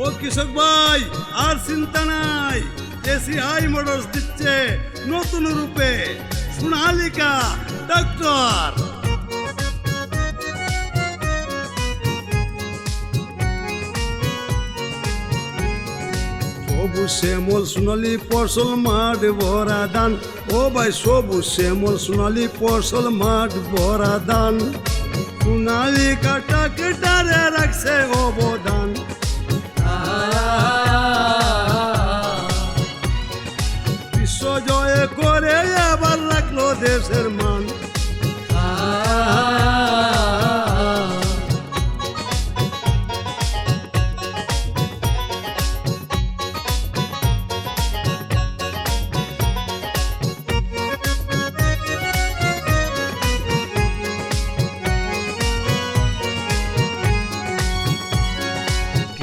ও কৃষক ভাই, আর চিন্তা নাই। এসিআই মোটরস দিচ্ছে নতুন রূপে। সোনালিকা ট্রাক্টর সবুজ শ্যামল সোনালি ফসল মাঠ ভরা দান। ও ভাই সবু শ্যামল সোনালি ফসল মাঠ ভরা দান। সোনালি কাটা কেটারে রাখছে অবদান। বিশ্ব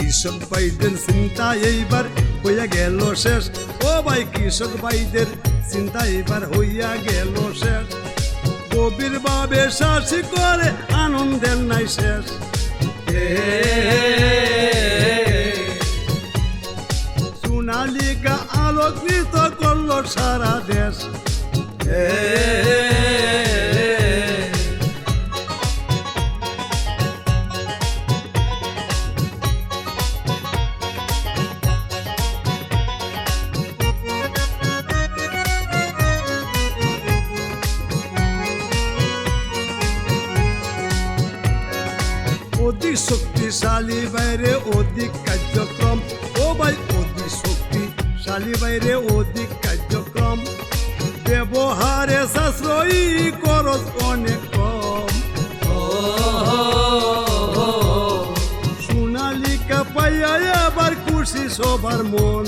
কৃষক ভাইদের চিন্তা এইবার হইয়া গেল শেষ। ও ভাই কৃষক ভাইদের চিন্তা এইবার হইয়া গেল শেষ। গভীর ভাবে শাসি করে আনন্দের নাই শেষ। সোনালিকা আলোকিত করল সারা দেশ। অধিক শক্তিশালী বাইরে অধিক কার্যক্রম। ও ভাই অতি শক্তিশালী বাইরে অধিক কার্যক্রম। ব্যবহারে সাশ্রয়ী খরচ অনেক কম। সোনালিকা পাইয়া এবার খুশি সবার মন।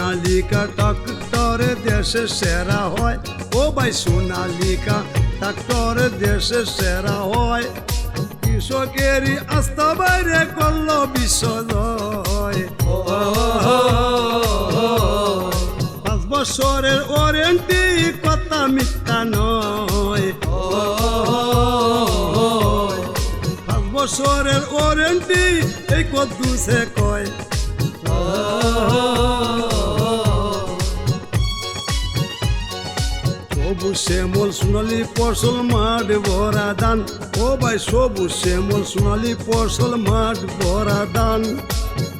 সোনালিকা ট্রাক্টরে দেশে সেরা হয়। ও ভাই সোনালিকা ট্রাক্টরে দেশে সেরা হয়। কৃষকেরই আস্থা বাইরে করল বিশ্বজয়। পাঁচ বছরের ওয়ারেন্টি কথা মিথ্যা নয়। পাঁচ বছরের ওয়ারেন্টি এই কদ্দুসে কয়। সবুজ শ্যামল সোনালি পরশল মাঠ ভরা দান। ও ভাই সবুজ শ্যামল সোনালি পরশল মাঠ ভরা দান।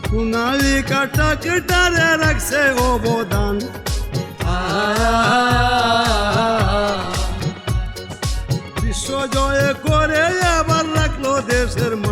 সোনালি কাটা কেটারে রাখছে অবদান। বিশ্ব জয় করে আবার রাখল দেশের মা